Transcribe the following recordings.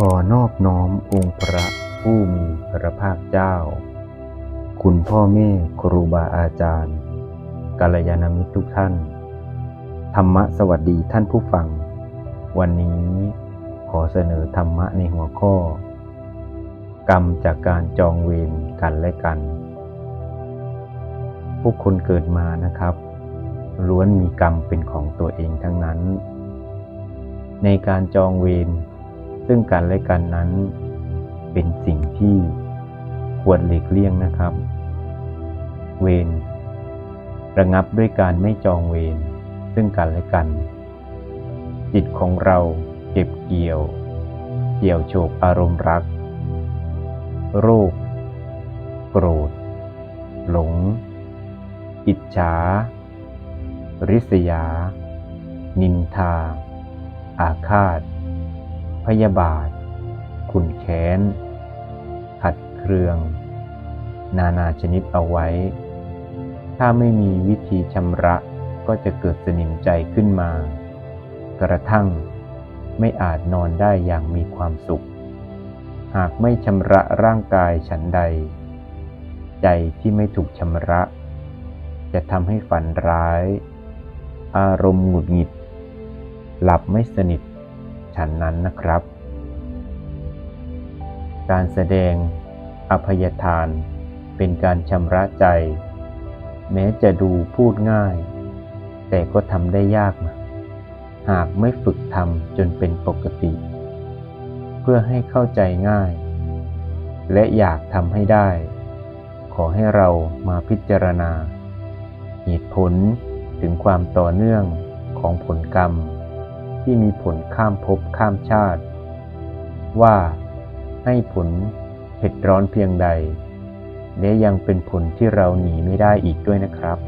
ขอนอบน้อมองค์พระผู้มีพระภาคเจ้า คุณพ่อแม่ครูบาอาจารย์กัลยาณมิตรทุกท่าน ธรรมะสวัสดีท่านผู้ฟัง วันนี้ขอเสนอธรรมะในหัวข้อ กรรมจากการจองเวรกันและกันผู้คนเกิดมานะครับ ล้วนมีกรรมเป็นของตัวเองทั้งนั้น ในการจองเวร ซึ่งกันและกันนั้นเป็นสิ่งที่ควรหลีกเลี่ยงนะครับ เวรระงับด้วยการไม่จองเวรซึ่งกันและกัน จิตของเราเก็บเกี่ยว เกี่ยวโฉกอารมณ์รัก โรค โกรธ หลง อิจฉา ริษยา นินทา อาฆาต พยาบาท ขุนแค้น ขัดเครือง นานาชนิดเอาไว้ ถ้าไม่มีวิธีชำระก็จะเกิดสนิมใจขึ้นมา กระทั่งไม่อาจนอนได้อย่างมีความสุข หากไม่ชำระร่างกายฉันใด ใจที่ไม่ถูกชำระ จะทำให้ฝันร้าย อารมณ์หงุดหงิด หลับไม่สนิท ฉันนั้นนะครับ การแสดงอภัยทานเป็นการชำระใจ แม้จะดูพูดง่าย แต่ก็ทำได้ยากนะหากไม่ฝึกทำจนเป็นปกติ เพื่อให้เข้าใจง่าย และอยากทำให้ได้ ขอให้เรามาพิจารณา เหตุผลถึงความต่อเนื่องของผลกรรม ที่มีผลข้ามภพข้ามชาติ ว่าให้ผลเผ็ดร้อนเพียงใด และยังเป็นผลที่เราหนีไม่ได้อีกด้วยนะครับ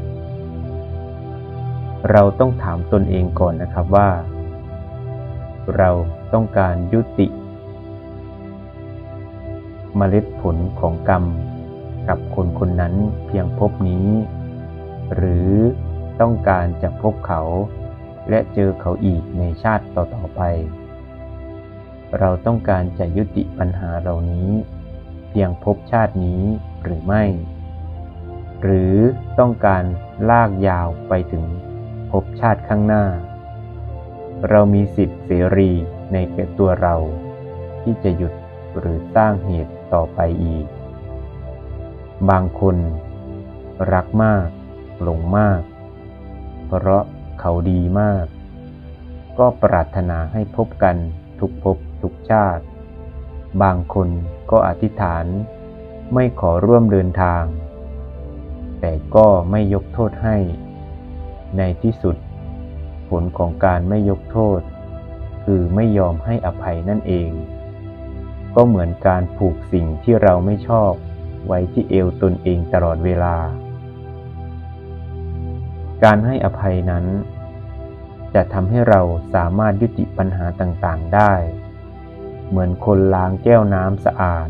เราต้องถามตนเองก่อนนะครับว่า เราต้องการยุติเมล็ดผลของกรรมกับคนคนนั้นเพียงพบนี้ หรือต้องการจะพบเขา และเจอเขาอีกในชาติต่อๆไป เราต้องการจะยุติปัญหาเหล่านี้ เพียงพบชาตินี้หรือไม่ หรือต้องการลากยาวไปถึงภพชาติข้างหน้า เรามีสิทธิเสรีในแก่ตัวเรา ที่จะหยุดหรือสร้างเหตุต่อไปอีก บางคน รักมาก หลงมาก เพราะ เขาดีมาก ก็ปรารถนาให้พบกันทุกภพทุกชาติ บางคนก็อธิษฐานไม่ขอร่วมเดินทาง แต่ก็ไม่ยกโทษให้ ในที่สุด ผลของการไม่ยกโทษ คือไม่ยอมให้อภัยนั่นเอง ก็เหมือนการผูกสิ่งที่เราไม่ชอบไว้ที่เอวตนเองตลอดเวลา การให้อภัยนั้น จะทำให้เราสามารถยุติปัญหาต่างๆได้ เหมือนคนล้างแก้วน้ำสะอาด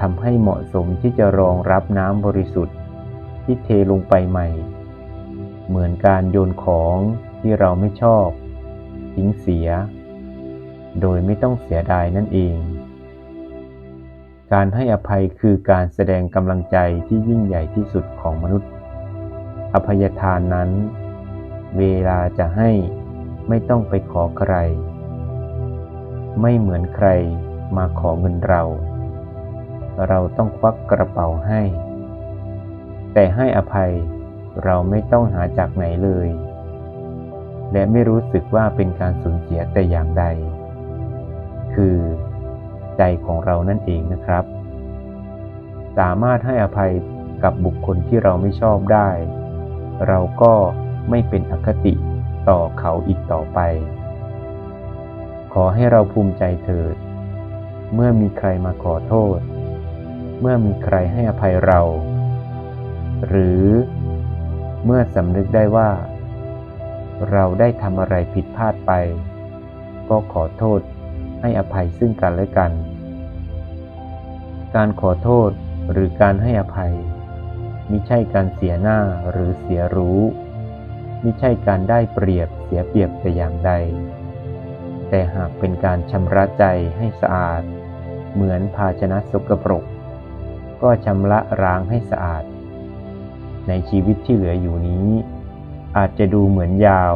ทำให้เหมาะสมที่จะรองรับน้ำบริสุทธิ์ที่เทลงไปใหม่ เหมือนการโยนของที่เราไม่ชอบทิ้งเสีย โดยไม่ต้องเสียดายนั่นเอง การให้อภัยคือการแสดงกำลังใจที่ยิ่งใหญ่ที่สุดของมนุษย์ อภัยทานนั้น เวลาจะให้ไม่ต้องไปขอใคร ไม่เหมือนใครมาขอเงินเรา เราต้องควักกระเป๋าให้ แต่ให้อภัยเราไม่ต้องหาจากไหนเลย และไม่รู้สึกว่าเป็นการสูญเสียแต่อย่างใด คือใจของเรานั่นเองนะครับ สามารถให้อภัยกับบุคคลที่เราไม่ชอบได้ เราก็ไม่เป็นอคติต่อเขาอีกต่อไป ขอให้เราภูมิใจเถิด เมื่อมีใครมาขอโทษ เมื่อมีใครให้อภัยเรา หรือเมื่อสำนึกได้ว่า เราได้ทำอะไรผิดพลาดไป ก็ขอโทษให้อภัยซึ่งกันและกัน การขอโทษหรือการให้อภัย มิใช่การเสียหน้าหรือเสียรู้มิใช่การได้เปรียบเสียเปรียบแต่อย่างใด แต่หากเป็นการชำระใจให้สะอาด เหมือนภาชนะสกปรก ก็ชำระร้างให้สะอาด ในชีวิตที่เหลืออยู่นี้ อาจจะดูเหมือนยาว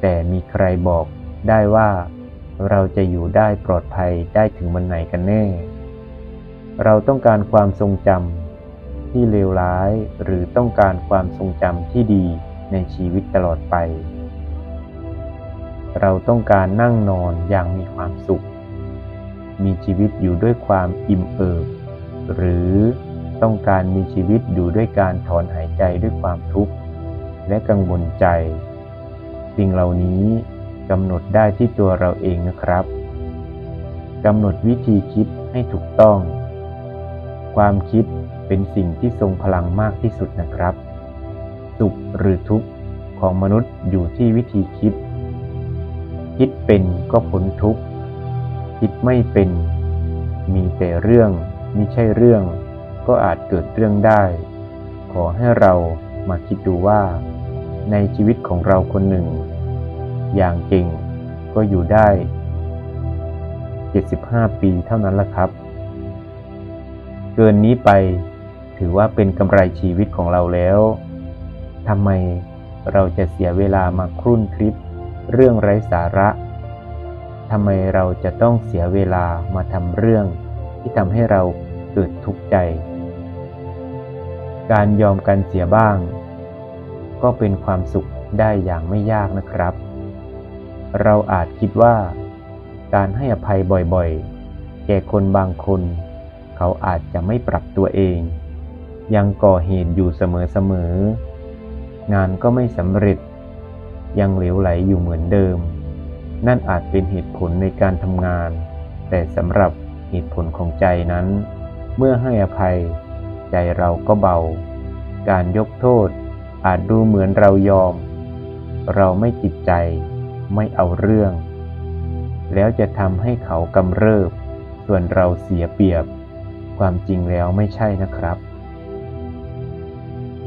แต่มีใครบอกได้ว่าเราจะอยู่ได้ปลอดภัยได้ถึงวันไหนกันแน่ เราต้องการความทรงจำ ที่เลวร้าย หรือต้องการความทรงจำที่ดีในชีวิตตลอดไป เราต้องการนั่งนอนอย่างมีความสุข มีชีวิตอยู่ด้วยความอิ่มเอิบหรือต้องการมีชีวิตอยู่ด้วยการถอนหายใจด้วยความทุกข์และกังวลใจ สิ่งเหล่านี้กำหนดได้ที่ตัวเราเองนะครับกำหนดวิธีคิดให้ถูกต้อง ความคิด เป็นสิ่งที่ทรงพลังมากที่สุดนะครับ สุขหรือทุกข์ของมนุษย์อยู่ที่วิธีคิด คิดเป็นก็พ้นทุกข์ คิดไม่เป็น มีแต่เรื่องมิใช่เรื่อง ก็อาจเกิดเรื่องได้ ขอให้เรามาคิดดูว่า ในชีวิตของเราคนหนึ่ง อย่างเก่งก็อยู่ได้ 75 ปีเท่านั้นละครับ เกินนี้ไป ถือว่าเป็นกำไรชีวิตของเราแล้วทำไมเราจะเสียเวลามาครุ่นคลิปเรื่องไร้สาระทำไมเราจะต้องเสียเวลามาทำเรื่อง ที่ทำให้เราเกิดทุกข์ใจ การยอมกันเสียบ้าง ก็เป็นความสุขได้อย่างไม่ยากนะครับ เราอาจคิดว่า การให้อภัยบ่อยๆ แก่คนบางคน เขาอาจจะไม่ปรับตัวเอง ยังก่อเหตุอยู่เสมอๆ งานก็ไม่สำเร็จ ยังเหลวไหลอยู่เหมือนเดิม นั่นอาจเป็นเหตุผลในการทำงาน แต่สำหรับเหตุผลของใจนั้น เมื่อให้อภัย ใจเราก็เบา การยกโทษอาจดูเหมือนเรายอม เราไม่จิตใจ ไม่เอาเรื่อง แล้วจะทำให้เขากำเริบ ส่วนเราเสียเปรียบ ความจริงแล้วไม่ใช่นะครับ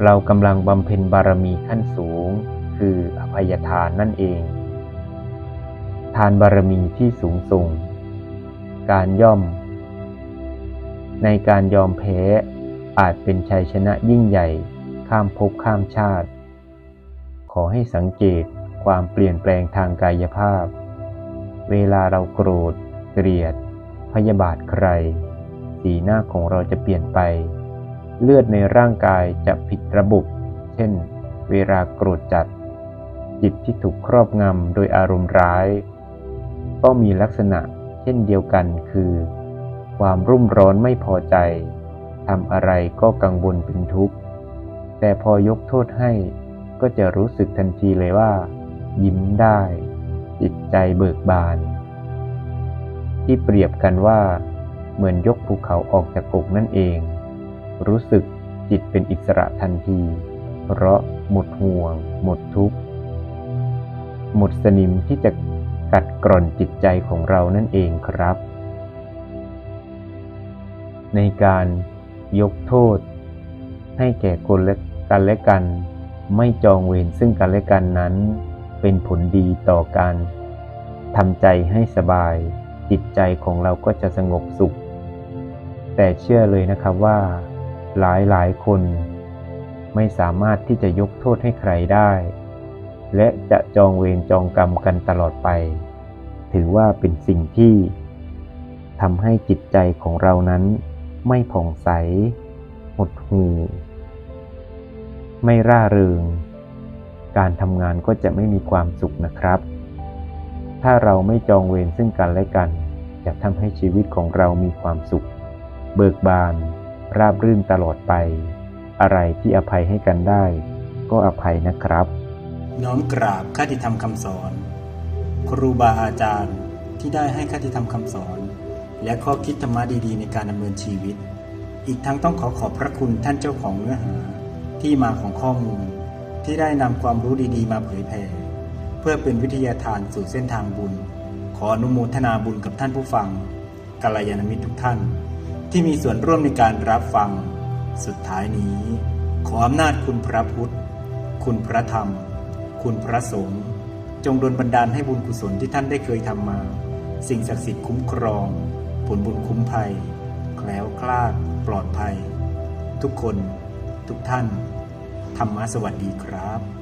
เรากำลังบำเพ็ญบารมีขั้นสูง คืออภัยทานนั่นเอง ทานบารมีที่สูงส่ง การย่อม ในการยอมแพ้อาจเป็นชัยชนะยิ่งใหญ่ข้ามภพข้ามชาติ ขอให้สังเกตความเปลี่ยนแปลงทางกายภาพ เวลาเราโกรธ เกลียด พยาบาทใคร สีหน้าของเราจะเปลี่ยนไป เลือดในร่างกายจะผิดระบบเช่น เวลาโกรธจัด จิตที่ถูกครอบงำโดยอารมณ์ร้าย ก็มีลักษณะเช่นเดียวกันคือ ความรุ่มร้อนไม่พอใจทำอะไรก็กังวลเป็นทุกข์ แต่พอยกโทษให้ก็จะรู้สึกทันทีเลยว่า ยิ้มได้ จิตใจเบิกบาน ที่เปรียบกันว่า เหมือนยกภูเขาออกจากกกนั่นเอง รู้สึกจิตเป็นอิสระทันที เพราะหมดห่วง หมดทุกข์ หมดสนิมที่จะกัดกร่อนจิตใจของเรานั่นเองครับ ในการยกโทษ ให้แก่คนและกันและกัน ไม่จองเวรซึ่งกันและกันนั้น เป็นผลดีต่อการทำใจให้สบาย จิตใจของเราก็จะสงบสุข แต่เชื่อเลยนะครับว่า หลายหลายคน ไม่สามารถที่จะยกโทษให้ใครได้ และจะจองเวรจองกรรมกันตลอดไป ถือว่าเป็นสิ่งที่ทำให้จิตใจของเรานั้นไม่ผ่องใส หดหู่ ไม่ร่าเริง การทำงานก็จะไม่มีความสุขนะครับ ถ้าเราไม่จองเวรซึ่งกันและกัน จะทำให้ชีวิตของเรามีความสุข เบิกบาน ราบรื่นตลอดไป อะไรที่อภัยให้กันได้ ก็อภัยนะครับ น้อมกราบคติธรรมคำสอน ครูบาอาจารย์ที่ได้ให้คติธรรมคำสอน และข้อคิดธรรมะดีๆ ในการดำเนินชีวิต อีกทั้งต้องขอขอบพระคุณท่านเจ้าของเนื้อหา ที่มาของข้อมูล ที่ได้นำความรู้ดีๆ มาเผยแผ่เพื่อเป็นวิทยาทานสู่เส้นทางบุญ ขออนุโมทนาบุญกับท่านผู้ฟังกัลยาณมิตรทุกท่าน ที่มีส่วนร่วมในการรับฟัง สุดท้ายนี้ ขออำนาจคุณพระพุทธ คุณพระธรรม คุณพระสงฆ์จงดลบันดาลให้บุญกุศลที่ท่านได้เคยทำมา สิ่งศักดิ์สิทธิ์คุ้มครอง ผลบุญคุ้มภัย แคล้วคลาด ปลอดภัย ทุกคน ทุกท่าน ธรรมะสวัสดีครับ